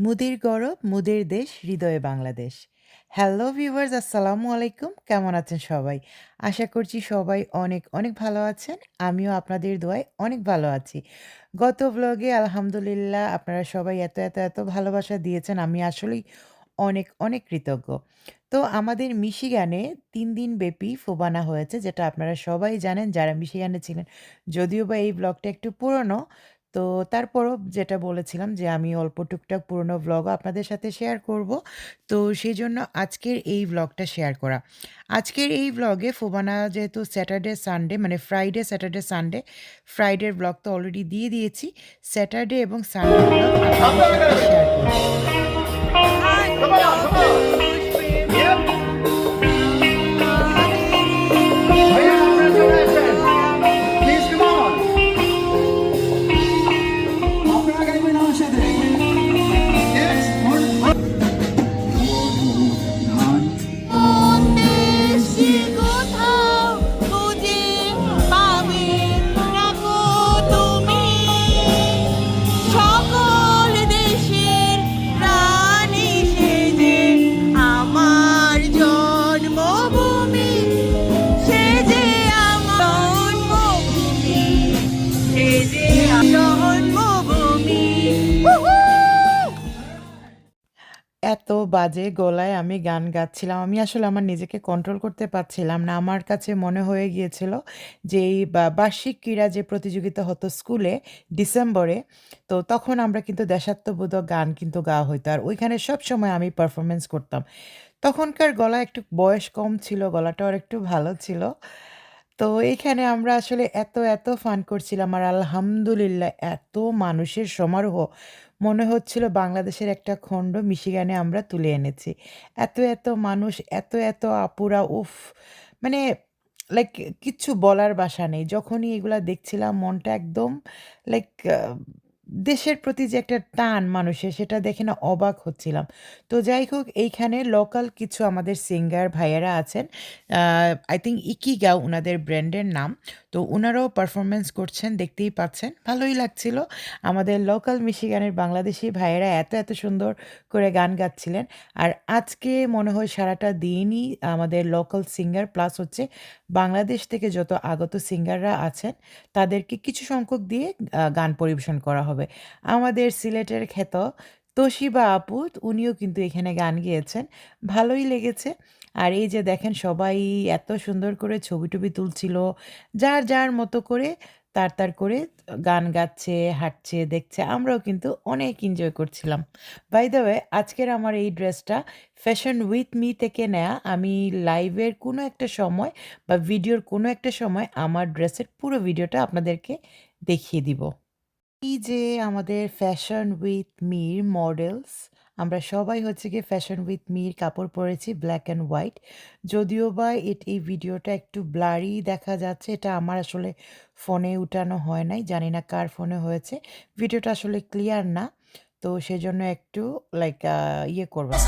মুদির গৌরব মুদির দেশ, হৃদয়ে বাংলাদেশ। হ্যালো ভিউয়ার্স আসসালামু আলাইকুম। কেমন আছেন সবাই? আশা করছি সবাই অনেক, অনেক ভালো আছেন। আমিও আপনাদের দোয়ায় অনেক ভালো আছি। গত ব্লগে আলহামদুলিল্লাহ আপনারা সবাই এত, এত, এত ভালোবাসা দিয়েছেন। আমি আসলেই অনেক, অনেক কৃতজ্ঞ। তো আমাদের মিশিগানে তিন দিন ব্যাপী ফোবানা হয়েছে যেটা আপনারা সবাই জানেন যারা মিশিগানে ছিলেন। যদিও বা এই ব্লগটা একটু পুরনো। তো তারপরও যেটা বলেছিলাম যে আমি অল্প টুকটাক পুরনো ভ্লগও আপনাদের সাথে শেয়ার করব। তো সেই জন্য আজকের এই ব্লগটা শেয়ার করা। আজকের এই ব্লগে ফোবানা যেহেতু স্যাটারডে, সানডে মানে ফ্রাইডে, স্যাটারডে, সানডে, ফ্রাইডের ভ্লগ তো অলরেডি দিয়ে দিয়েছি। স্যাটারডে এবং সানডে ভ্লগ আপনাদের সাথে শেয়ার করব। বাজে গলায় আমি গান গাচ্ছিলাম। আমি আসলে আমার নিজেকে কন্ট্রোল করতে পারছিলাম না। আমার কাছে মনে হয়ে গিয়েছিল যে এই বার্ষিক ক্রীড়া যে প্রতিযোগিতা হতো স্কুলে ডিসেম্বরে, তো তখন আমরা কিন্তু দেশাত্মবোধক গান কিন্তু গাওয়া হইতো। আর ওইখানে সবসময় আমি পারফরমেন্স করতাম। তখনকার গলা একটু বয়স কম ছিল, গলাটাও আরেকটু ভালো ছিল। তো এইখানে আমরা আসলে এত, এত ফান করছিলাম আর আলহামদুলিল্লাহ এত মানুষের সমারোহ মনে হচ্ছিল বাংলাদেশের একটা খণ্ড মিশিগানে আমরা তুলে এনেছি। এত, এত মানুষ, এত, এত আপুরা উফ! মানে লাইক কিচ্ছু বলার বাসা নেই। যখনই এগুলা দেখছিলাম মনটা একদম লাইক দেশের প্রতি যে একটা টান মানুষের সেটা দেখে না অবাক হচ্ছিলাম। তো যাই হোক এইখানে লোকাল কিছু আমাদের সিঙ্গার ভাইয়েরা আছেন। আই থিংক ইকিগাও ওনাদের ব্র্যান্ডের নাম। তো ওনারাও পারফরমেন্স করছেন দেখতেই পাচ্ছেন। ভালোই লাগছিল। আমাদের লোকাল মিশিগানের বাংলাদেশি ভাইয়েরা এত, এত সুন্দর করে গান গাচ্ছিলেন। আর আজকে মনে হয় সারাটা দিনই আমাদের লোকাল সিঙ্গার প্লাস হচ্ছে বাংলাদেশ থেকে যত আগত সিঙ্গাররা আছেন তাদেরকে কিছু সংখ্যক দিয়ে গান পরিবেশন করা হবে। আমাদের সিলেটের খ্যাত তোশিবা আপু উনিও কিন্তু এখানে গান গিয়েছেন ভালোই লেগেছে। আর এই যে দেখেন সবাই এত সুন্দর করে ছবি-টবি তুলছিল। যার, যার মতো করে তার, তার করে গান গাচ্ছে, হাঁটছে, দেখছে। আমরাও কিন্তু অনেক এনজয় করছিলাম। বাই দ্য ওয়ে আজকের আমার এই ড্রেসটা ফ্যাশন উইথ মি থেকে নেয়া। আমি লাইভের কোনো একটা সময় বা ভিডিওর কোনো একটা সময় আমার ড্রেসের পুরো ভিডিওটা আপনাদেরকে দেখিয়ে দিব। এই যে আমাদের ফ্যাশন উইথ মির মডেলস, আমরা সবাই হচ্ছে গিয়ে ফ্যাশন উইথ মির কাপড় পরেছি ব্ল্যাক অ্যান্ড হোয়াইট। যদিও বা এট, এই ভিডিওটা একটু ব্লারি দেখা যাচ্ছে। এটা আমার আসলে ফোনে উঠানো হয় নাই। জানি না কার ফোনে হয়েছে। ভিডিওটা আসলে ক্লিয়ার না। তো সেজন্য একটু লাইক ইয়ে করবেন।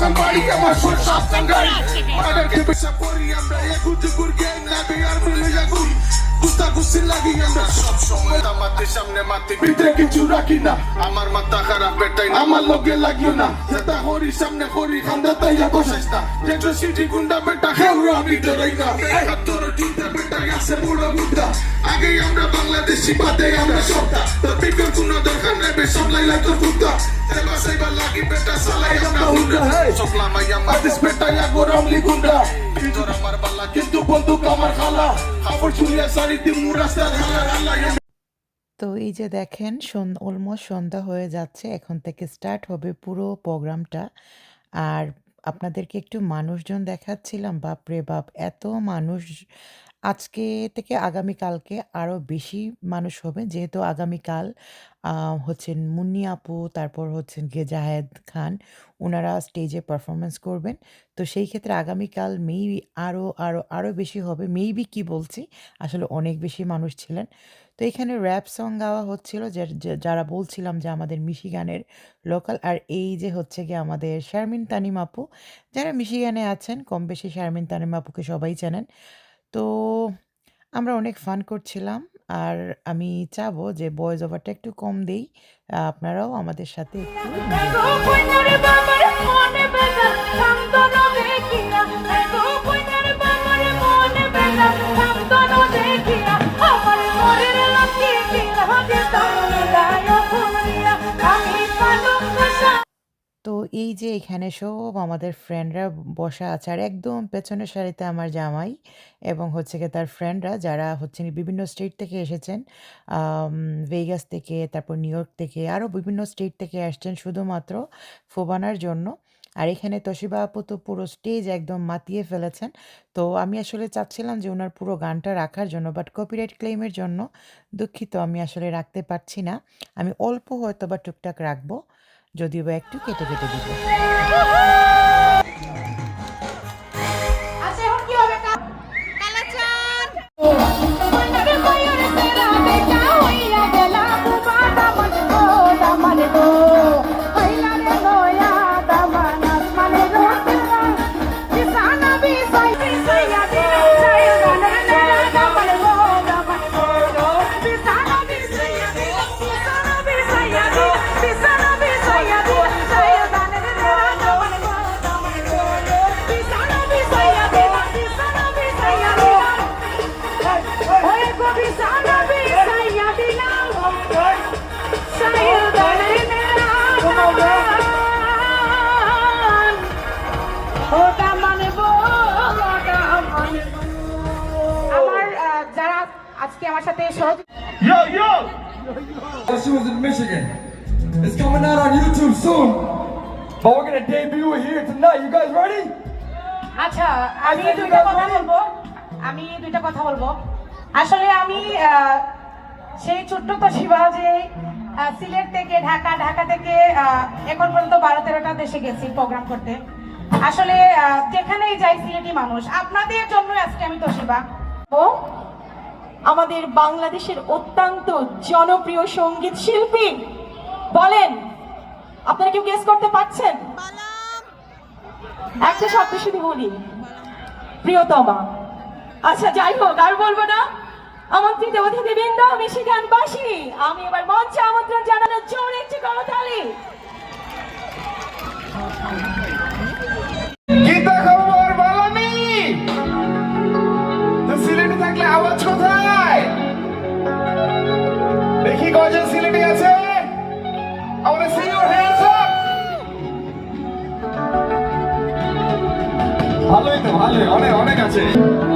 Gusta Gusti lagi আমরা সব সময় আমাদের সামনে মাটি ভিতরে কিছু রাখি না। আমার মাথা খারাপ বেটাই না। আমার লগে লাগিও না। যেটা হরি সামনে হরি খান্দা তাইয়া বসাইস না। যেটা সিটি গুন্ডা বেটা খেউরো আমি ডরাই না। একাত্তর চিন্তা বেটা গেছে বুড়ো বুদ্ধা আগে আমরা বাংলাদেশি বাদে আমরা সবটা। তোর বিকল কোনো দরকার নেই বে সামলাই লাই তোর বুদ্ধা সেবা লাগি বেটা সালাই আমরা হুন্ডা বেটা ইয়া গরম লিগুন্ডা আমার বালা কিন্তু বন্দুক আমার খালা। কাপড় চুলিয়া শাড়ি তো এই যে দেখেন অলমোস্ট সন্ধ্যা হয়ে যাচ্ছে। এখন থেকে স্টার্ট হবে পুরো প্রোগ্রামটা। আর আপনাদেরকে একটু মানুষজন দেখাচ্ছিলাম। বাপরে বাপ! এত মানুষ আজকে থেকে আগামীকালকে আরও বেশি মানুষ হবে। যেহেতু আগামীকাল হচ্ছেন মুন্নি আপু, তারপর হচ্ছেন গিয়ে জাহেদ খান। ওনারা স্টেজে পারফরমেন্স করবেন। তো সেই ক্ষেত্রে আগামীকাল মেবি আরও আরও আরও বেশি হবে। মেবি কি বলছি, আসলে অনেক বেশি মানুষ ছিলেন। তো এখানে র‍্যাপ সং গাওয়া হচ্ছিল যা যারা বলছিলাম যে আমাদের মিশিগানের লোকাল। আর এই যে হচ্ছে গিয়ে আমাদের শারমিন তানিম আপু। যারা মিশিগানে আছেন কম বেশি শারমিন তানিম আপুকে সবাই চেনেন। তো আমরা অনেক ফান করছিলাম। আর আমি চাবো যে বয়েজ ওভারটা একটু কম দেই। আপনারাও আমাদের সাথে একটু তো এই যে এখানে সব আমাদের ফ্রেন্ডরা বসা আছে আর একদম পেছনের সারিতে আমার জামাই এবং হচ্ছে গিয়ে তার ফ্রেন্ডরা যারা হচ্ছে বিভিন্ন স্টেট থেকে এসেছেন ভেগাস থেকে, তারপর নিউ ইয়র্ক থেকে আরও বিভিন্ন স্টেট থেকে আসছেন শুধুমাত্র ফোবানার জন্য। আর এখানে তশিবা আপু তো পুরো স্টেজ একদম মাতিয়ে ফেলেছেন। তো আমি আসলে চাচ্ছিলাম যে ওনার পুরো গানটা রাখার জন্য বাট কপিরাইট ক্লেমের জন্য দুঃখিত আমি আসলে রাখতে পারছি না। আমি অল্প হয়তো বা টুকটাক রাখব। যদিও একটু কেটে কেটে দিব। She was in Michigan. It's coming out on YouTube soon. But we're gonna debut it here tonight. You guys ready? আচ্ছা আমি দুইটা কথা বলব আমি দুইটা কথা বলব আসলে আমি সেই ছোট্ট তোশিবা যে আহ, সিলেট থেকে ঢাকা ঢাকা থেকে এখন পর্যন্ত বারো তেরোটা দেশে গেছি প্রোগ্রাম করতে আসলে যেখানেই যাই সিলেটি মানুষ আপনাদের জন্য আজকে আমি তোশিবা ও আমাদের বাংলাদেশের অত্যন্ত জনপ্রিয় সংগীত শিল্পী। বলেন আপনারা কেউ গেস করতে পারছেন? একটা শব্দ শুধু বলি। প্রিয়তমা। আচ্ছা যাই হোক আর বলব না। আমন্ত্রিত অতিথিবৃন্দ মিশিগানবাসী আমি এবার মঞ্চে আমন্ত্রণ জানানোর জোরে একটি করতালি। গীতা খবর বালামি। তো সিলেটে থাকলে আওয়াজ কোথায়? ভালোই তো ভালোই অনেক অনেক আছে বাদলে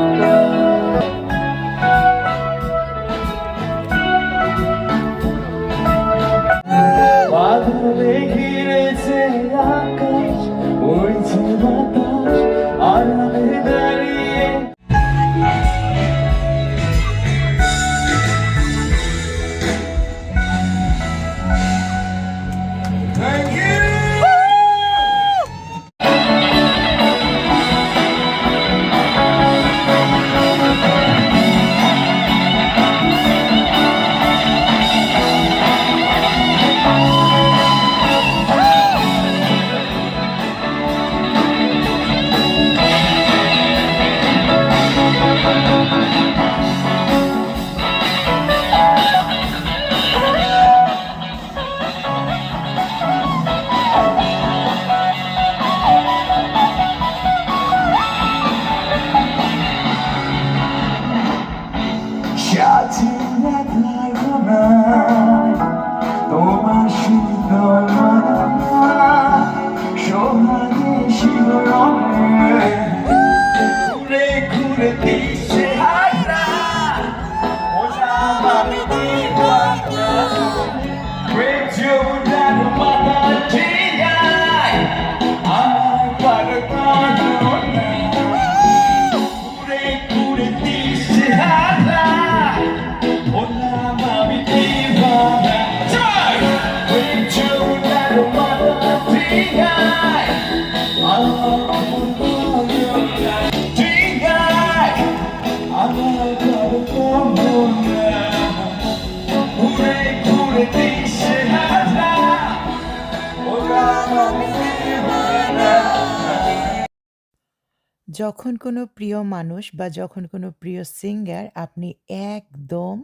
যখন কোনো প্রিয় মানুষ বা যখন কোনো প্রিয় সিঙ্গার আপনি একদম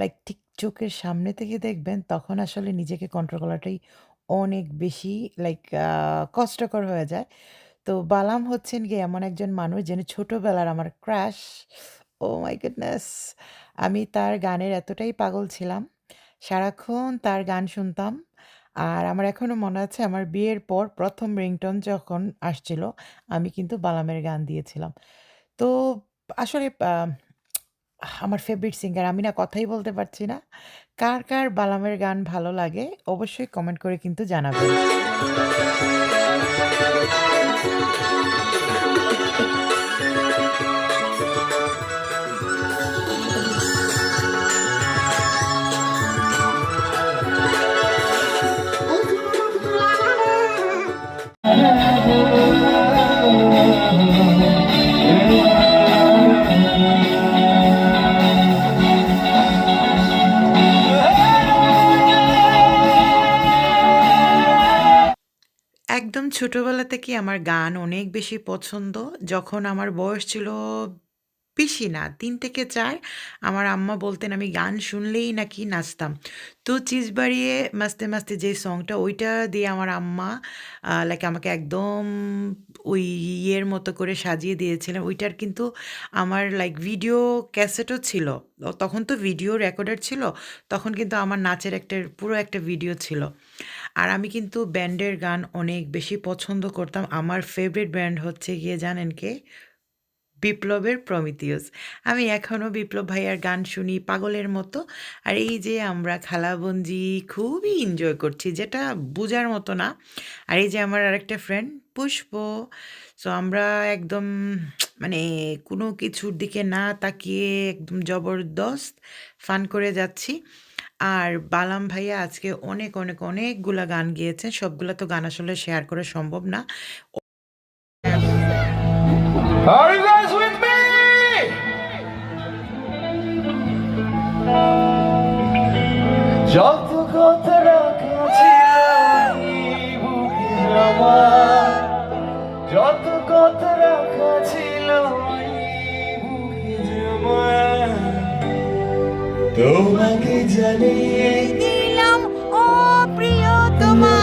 লাইক ঠিক চোখের সামনে থেকে দেখবেন, তখন আসলে নিজেকে কন্ট্রোল করাটাই অনেক বেশি লাইক কষ্টকর হয়ে যায়। তো বালাম হচ্ছেন গিয়ে এমন একজন মানুষ যিনি ছোটোবেলার আমার ক্রাশ ও মাই গুডনেস আমি তার গানের এতটাই পাগল ছিলাম, সারাক্ষণ তার গান শুনতাম আর আমার এখনও মনে আছে আমার বিয়ের পর প্রথম রিংটন যখন আসছিল, আমি কিন্তু বালামের গান দিয়েছিলাম। তো আসলে আমার ফেভারিট সিঙ্গার আমি না কথাই বলতে পারছি না। কার কার বালামের গান ভালো লাগে অবশ্যই কমেন্ট করে কিন্তু জানাবেন। একদম ছোটোবেলা থেকে আমার গান অনেক বেশি পছন্দ। যখন আমার বয়স ছিল বেশি না, তিন থেকে চার। আমার আম্মা বলতেন, আমি গান শুনলেই নাকি নাচতাম। তো চিজ বাড়িয়ে মাস্তে মাস্তে যে সংটা ওইটা দিয়ে আমার আম্মা লাইক আমাকে একদম ওই ইয়ের মতো করে সাজিয়ে দিয়েছিলেন। ওইটার কিন্তু আমার লাইক ভিডিও ক্যাসেটও ছিল। তখন তো ভিডিও রেকর্ডার ছিল। তখন কিন্তু আমার নাচের একটা, পুরো একটা ভিডিও ছিল। আর আমি কিন্তু ব্যান্ডের গান অনেক বেশি পছন্দ করতাম। আমার ফেভারিট ব্যান্ড হচ্ছে গিয়ে জানেন কে? বিপ্লবের প্রমিথিউস আমি এখনও বিপ্লব ভাইয়ার গান শুনি পাগলের মতো। আর এই যে আমরা খালাবঞ্জি খুবই এনজয় করছি, যেটা বোঝার মতো না। আর এই যে আমার আরেকটা ফ্রেন্ড পুষ্প। সো আমরা একদম মানে কোনো কিছুর দিকে না তাকিয়ে একদম জবরদস্ত ফান করে যাচ্ছি। আর বালাম ভাইয়া আজকে অনেক অনেক, অনেকগুলা গান গিয়েছেন সবগুলা তো গান আসলে শেয়ার করা সম্ভব না। যত কথা রাখা ছিল বুকে আমার যত কথা রাখা ছিল বুকে আমার তোমাকে জানিয়ে দিলাম ও প্রিয়তমা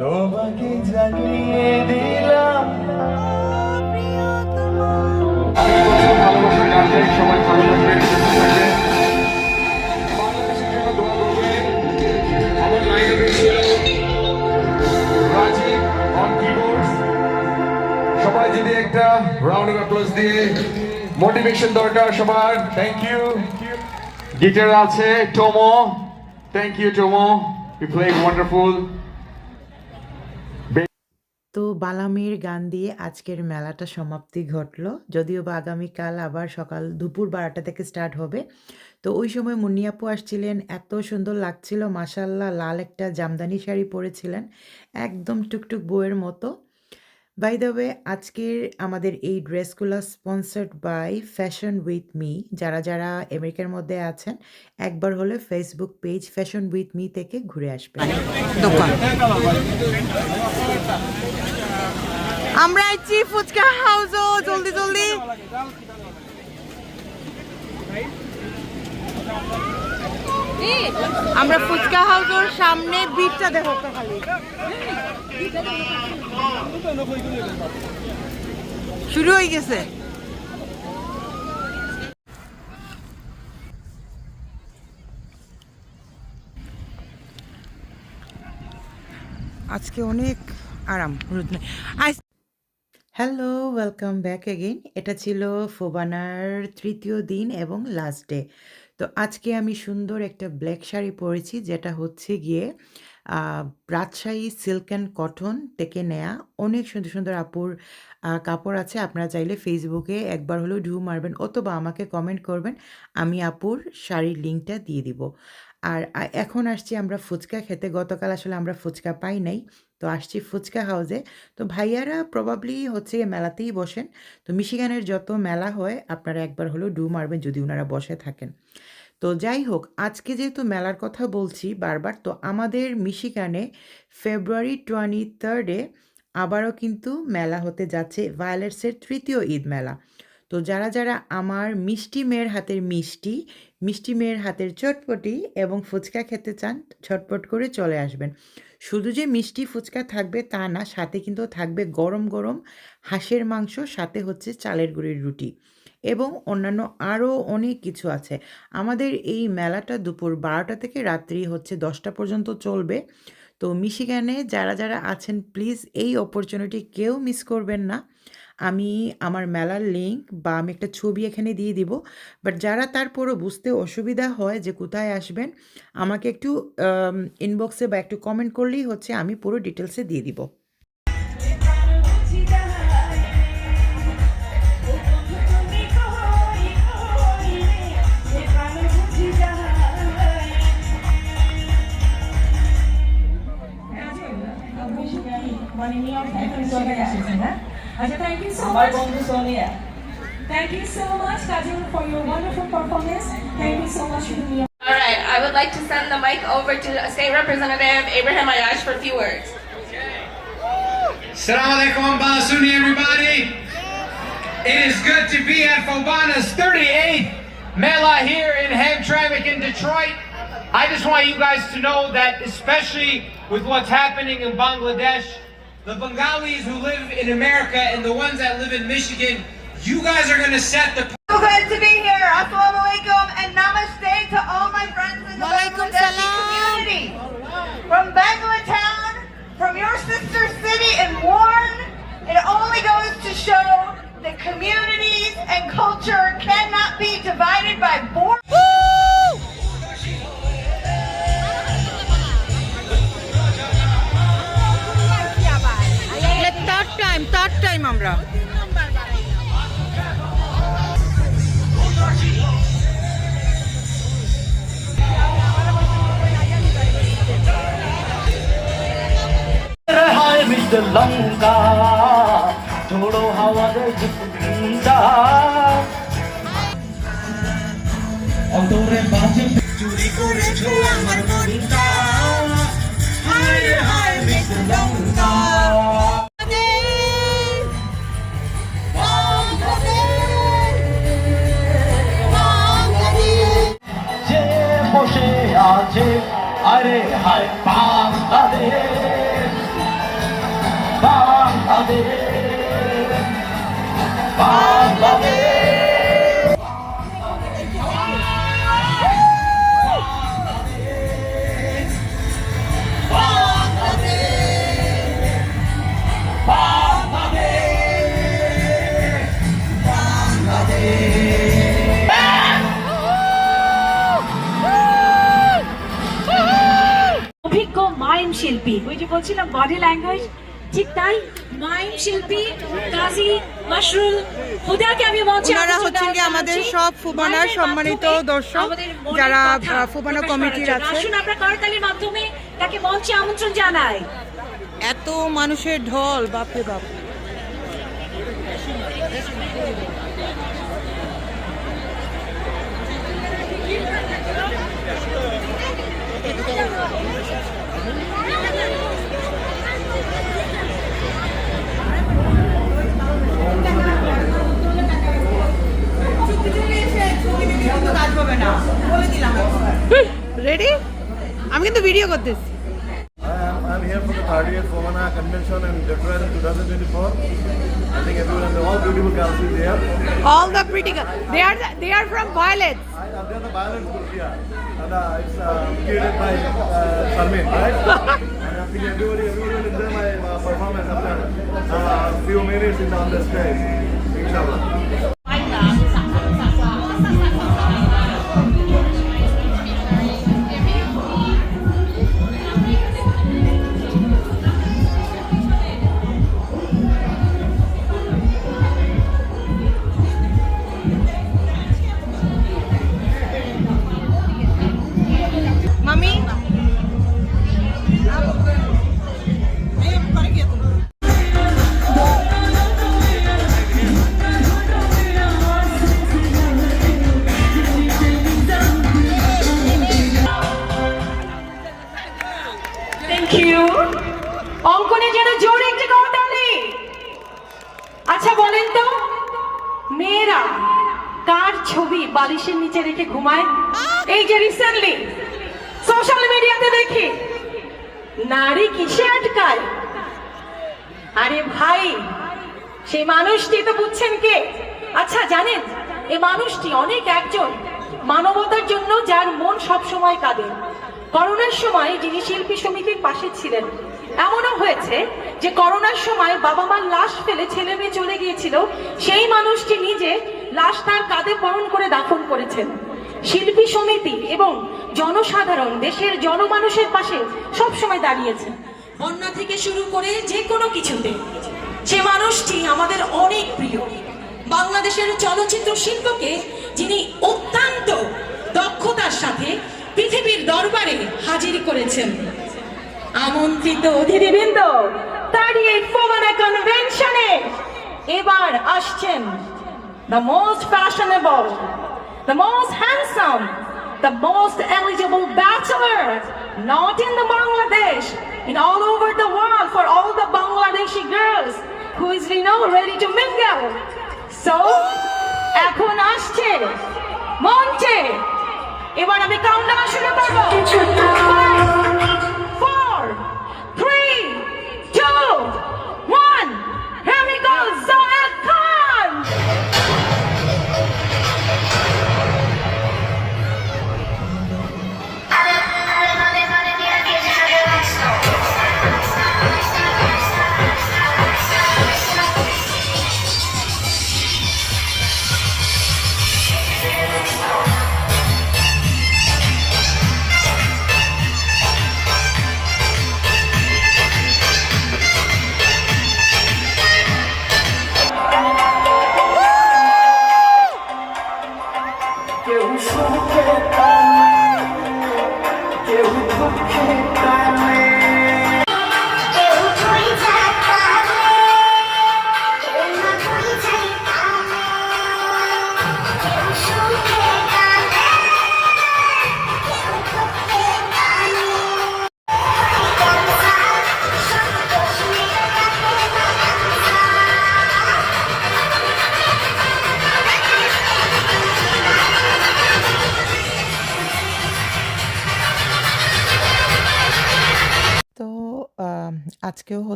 তোমাকে জানিয়ে দিলাম। প্রিয়তমা ভালোবাসার গান গাই সবাই ভালো রাউন্ড অ্যাপ্লজ দিয়ে মোটিভেশন দরকার সবার। থ্যাংক ইউ গিটার আছে Tomo thank you Tomo you play wonderful তো বালামের গান দিয়ে আজকের মেলাটা সমাপ্তি ঘটলো। যদিও বা আগামীকাল আবার সকাল দুপুর বারোটা থেকে স্টার্ট হবে। তো ওই সময় মুন্নিয়াপু আসছিলেন, এত সুন্দর লাগছিল মাসাল্লাহ লাল একটা জামদানি শাড়ি পরেছিলেন, একদম টুকটুক বউয়ের মতো। বাই দ্য ওয়ে আজকের আমাদের এই ড্রেসগুলো sponsored by Fashion With Me যারা যারা আমেরিকার মধ্যে আছেন, একবার হলে Facebook page Fashion With Me থেকে ঘুরে আসবেন। আমরা আইছি ফুচকা হাউসও জলদি জলদি। আমরা ফুচকা হাউসের সামনে বিটটা দেখো শুরু হয়ে গেছে। আজকে অনেক আরাম নেই। হ্যালো ওয়েলকাম ব্যাক এগেইন এটা ছিল ফোবানার তৃতীয় দিন এবং লাস্ট ডে তো আজকে আমি সুন্দর একটা ব্ল্যাক শাড়ি পরেছি, যেটা হচ্ছে গিয়ে রাজশাহী সিল্ক অ্যান্ড কটন থেকে নেয়া। অনেক সুন্দর সুন্দর আপুর কাপড় আছে। আপনারা চাইলে ফেসবুকে একবার হলেও ঢু মারবেন অথবা আমাকে কমেন্ট করবেন, আমি আপুর শাড়ির লিঙ্কটা দিয়ে দিব। আর এখন আসছি আমরা ফুচকা খেতে। গতকাল আসলে আমরা ফুচকা পাই নাই। তো আসছি ফুচকা হাউসে তো ভাইয়ারা প্রবাবলি হচ্ছে মেলাতেই বসেন। তো মিশিগানের যত মেলা হয়, আপনারা একবার হলেও ডু মারবেন যদি ওনারা বসে থাকেন। তো যাই হোক, আজকে যেহেতু মেলার কথা বলছি বারবার, তো আমাদের মিশিগানে ফেব্রুয়ারি টোয়েন্টি থার্ডে আবারও কিন্তু মেলা হতে যাচ্ছে। ভায়োলেটসের তৃতীয় ঈদ মেলা। তো যারা যারা আমার মিষ্টি মেয়ের হাতের মিষ্টি মিষ্টি মেয়ের হাতের চটপটি এবং ফুচকা খেতে চান, ছটপট করে চলে আসবেন। শুধু যে মিষ্টি ফুচকা থাকবে তা না, সাথে কিন্তু থাকবে গরম গরম হাঁসের মাংস, সাথে হচ্ছে চালের গুঁড়ির রুটি এবং অন্যান্য আরও অনেক কিছু আছে। আমাদের এই মেলাটা দুপুর বারোটা থেকে রাত্রি হচ্ছে দশটা পর্যন্ত চলবে। তো মিশিগানে যারা যারা আছেন প্লিজ এই অপরচুনিটি কেউ মিস করবেন না। আমি আমার মেলার লিঙ্ক বা আমি একটা ছবি এখানে দিয়ে দিব। বাট যারা তারপরও বুঝতে অসুবিধা হয় যে কোথায় আসবেন, আমাকে একটু ইনবক্সে বা একটু কমেন্ট করলেই হচ্ছে আমি পুরো ডিটেলসে দিয়ে দিব। আচ্ছা thank Thank you so much. Thank you so much, Kajal, for your wonderful performance. Thank you so much for All right, I would like to send the mic over to State Representative Abraham Ayash for a few words. Assalamu alaikum, basuni, everybody. It is good to be at Fobana's 38th Mela here in Hamtramck in Detroit. I just want you guys to know that, especially with what's happening in Bangladesh, the Bengalis who live in America and the ones that live in Michigan, you guys are going to set the So good to be here. Assalamu alaikum and namaste to all my friends in the Bangladeshi community. From Bangalatown, from your sister city in Warren, it only goes to show that communities and culture cannot be divided by borders. Third time third time আমরা हाय mister Lanka छोड़ो हवा दे जिंदा অন্তরে বাজে চুরি করেছো আমার মনটা হায় হায় মিস্টার লঙ্কা আছে? আরে হায় বাংলাদেশ! বাংলাদেশ! বাংলাদেশ! শিল্পী। ওই যে বলছিলাম বডি ল্যাঙ্গুয়েজ ঠিক তাই? মাইম শিল্পী কাজী মাশরুল হুদাকে আমি মঞ্চে ওনারা হচ্ছেন আমাদের সব ফুবানার সম্মানিত দর্শক, যারা, ফুবানা কমিটির আছে। আসুন আমরা করতালির মাধ্যমে তাকে মঞ্চে আমন্ত্রণ জানাই। এত মানুষের ঢল বাপরে বাপ। আমি কিন্তু ভিডিও করতেছি I'm, I'm here for the 30th Fomana convention in Detroit in 2024. I think everyone, all beautiful girls is here. all the pretty girls they are the, they are from violets I, uh, they're the violent group, yeah. And uh, it's uh, created by uh, Salmin, right? and I think everybody, everybody will enjoy my uh, performance after a uh, few minutes in on the stage. Inshallah. মানুষটি তো বুঝছেন কে? আচ্ছা জানেন এই মানুষটি অনেক একজন। মানবতার জন্য যার মন সব সময় কাঁদে। করোনার সময় যিনি শিল্পী সমিতির পাশে ছিলেন, এমনও হয়েছে যে করোনার সময় বাবা মার লাশ ফেলে ছেলে মেয়ে চলে গিয়েছিল, সেই মানুষটি নিজে লাশ তার কাঁধে বহন করে দাফন করেছেন। শিল্পী সমিতি এবং জনসাধারণ দেশের জনমানুষের পাশে সব সময় দাঁড়িয়েছেন বন্যা থেকে শুরু করে যে কোনো কিছুতে সে মানুষটি আমাদের অনেক প্রিয় বাংলাদেশের চলচ্চিত্র শিল্পকে যিনি অত্যন্ত দক্ষতার সাথে পৃথিবীর দরবারে হাজির করেছেন। আমন্ত্রিত অতিথিবৃন্দ থার্টি এইট ফোগানা কনভেনশনে এবার আসছেন most fashionable, the most handsome, the most eligible bachelor, not in the Bangladesh, in all over the world for all the Bangladeshi girls who is you know ready to mingle. So, এখন আসছে মঞ্চে এবার আমি counter শুরু করব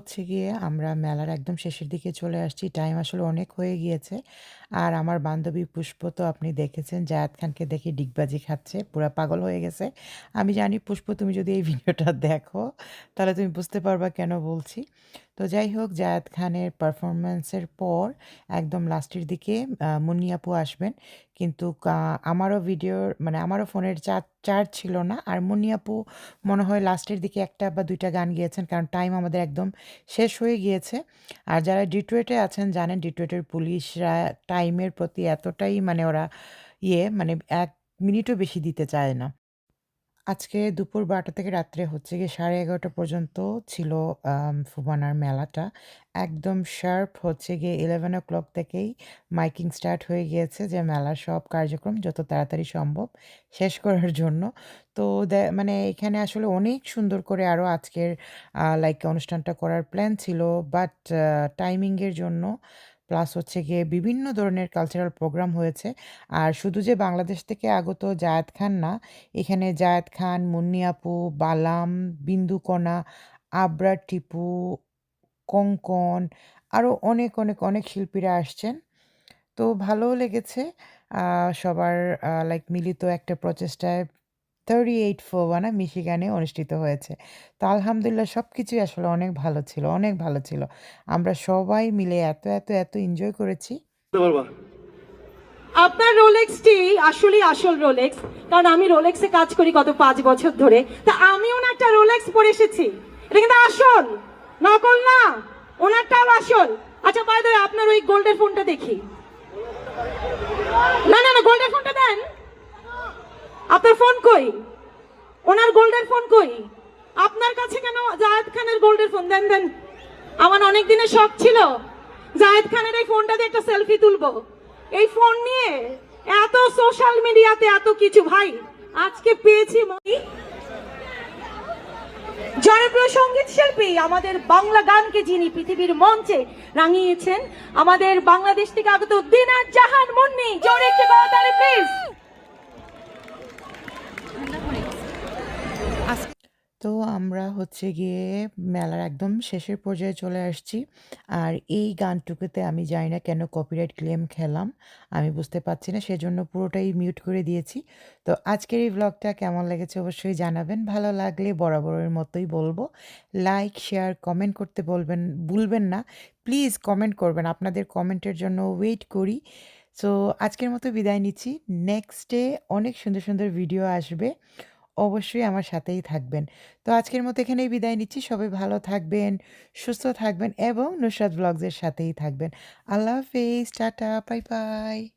হচ্ছে গিয়ে আমরা মেলার একদম শেষের দিকে চলে আসছি। টাইম আসলে অনেক হয়ে গিয়েছে। আর আমার বান্ধবী পুষ্প তো আপনি দেখেছেন, জায়াত খানকে দেখে ডিগবাজি খাচ্ছে, পুরা পাগল হয়ে গেছে। আমি জানি পুষ্প, তুমি যদি এই ভিডিওটা দেখো, তাহলে তুমি বুঝতে পারবা কেন বলছি। তো যাই হোক জায়াত খানের পারফরমেন্সের পর একদম লাস্টের দিকে মুন্নি আপু আসবেন। কিন্তু আমারও ভিডিওর মানে আমারও ফোনের চার্জ চার্জ ছিল না। আর মুন্নি আপু মনে হয় লাস্টের দিকে একটা বা দুইটা গান গিয়েছেন, কারণ টাইম আমাদের একদম শেষ হয়ে গিয়েছে। আর যারা ডিট্রয়েটে আছেন, জানেন ডিট্রয়েটের পুলিশরা টাইমের প্রতি এতটাই মানে ওরা ইয়ে মানে এক মিনিটও বেশি দিতে চায় না। আজকে দুপুর বারোটা থেকে রাত্রে হচ্ছে গিয়ে সাড়ে এগারোটা পর্যন্ত ছিল ফুবানার মেলাটা। একদম শার্প হচ্ছে গিয়ে ইলেভেন ও ক্লক থেকেই মাইকিং স্টার্ট হয়ে গিয়েছে যে মেলার সব কার্যক্রম যত তাড়াতাড়ি সম্ভব শেষ করার জন্য। তো দে- মানে এখানে আসলে অনেক সুন্দর করে আরও আজকের লাইক অনুষ্ঠানটা করার প্ল্যান ছিল বাট টাইমিংয়ের জন্য প্লাস হচ্ছে গিয়ে বিভিন্ন ধরনের কালচারাল প্রোগ্রাম হয়েছে। আর শুধু যে বাংলাদেশ থেকে আগত জায়েদ খান না, এখানে জায়েদ খান, মুন্নি আপু, বালাম বিন্দুকণা আবরার টিপু, কঙ্কন আরও অনেক অনেক অনেক শিল্পীরা আসছেন। তো ভালোও লেগেছে। সবার লাইক মিলিত একটা প্রচেষ্টায় থার্টি এইট ফোর ফোবানা মিশিগানে অনুষ্ঠিত হয়েছে। তো আলহামদুলিল্লাহ সব কিছুই আসলে অনেক ভালো ছিল, অনেক ভালো ছিল। আমরা সবাই মিলে এত এত এত এনজয় করেছি। আপনার রোলেক্সটি আসলে আসল রোলেক্স কারণ আমি রোলেক্সে কাজ করি গত পাঁচ বছর ধরে। তা আমিও না একটা রোলেক্স পরে এসেছি। এটা কিন্তু আসল, নকল না, ওনারটাও আসল। আচ্ছা বাই দ্য আপনার ওই গোল্ডের ফোনটা দেখি। না না না গোল্ডের ফোনটা দেন। আপনার ফোন কই? ওনার গোল্ডের ফোন কই? আপনার কাছে কেন জায়েদ খানের গোল্ডের ফোন? দেন দেন। আমার অনেক দিনের শখ ছিল জায়েদ খানের এই ফোনটা দিয়ে একটা সেলফি তুলবো। এই ফোন নিয়ে এত সোশ্যাল মিডিয়াতে এত কিছু, ভাই, আজকে পেয়েছি মই জনপ্রিয় সংগীত শিল্পী আমাদের বাংলা গানকে যিনি পৃথিবীর মঞ্চে রাঙিয়েছেন, আমাদের বাংলাদেশ থেকে আগত দিনার জাহান মুন্নি। জোরে একটি প্লিজ তো আমরা হচ্ছে গিয়ে মেলার একদম শেষের পর্যায়ে চলে আসছি। আর এই গানটুকুতে আমি জানি না কেন কপিরাইট ক্লেম খেলাম, আমি বুঝতে পারছি না, সেজন্য পুরোটাই মিউট করে দিয়েছি। তো আজকের এই ব্লগটা কেমন লেগেছে অবশ্যই জানাবেন, ভালো লাগলে বরাবরের মতোই বলব। লাইক শেয়ার কমেন্ট করতে বলবেন, ভুলবেন না প্লিজ কমেন্ট করবেন, আপনাদের কমেন্টের জন্য ওয়েট করি। সো আজকের মতো বিদায় নিচ্ছি নেক্সট ডে অনেক সুন্দর সুন্দর ভিডিও আসবে। অবশ্যই আমার সাথেই থাকবেন। তো আজকের মতো এখানেই বিদায় নিচ্ছি। সবাই ভালো থাকবেন, সুস্থ থাকবেন এবং নুসরাত ব্লগসের সাথেই থাকবেন। আল্লাহ হাফেজ, টাটা, বাই বাই।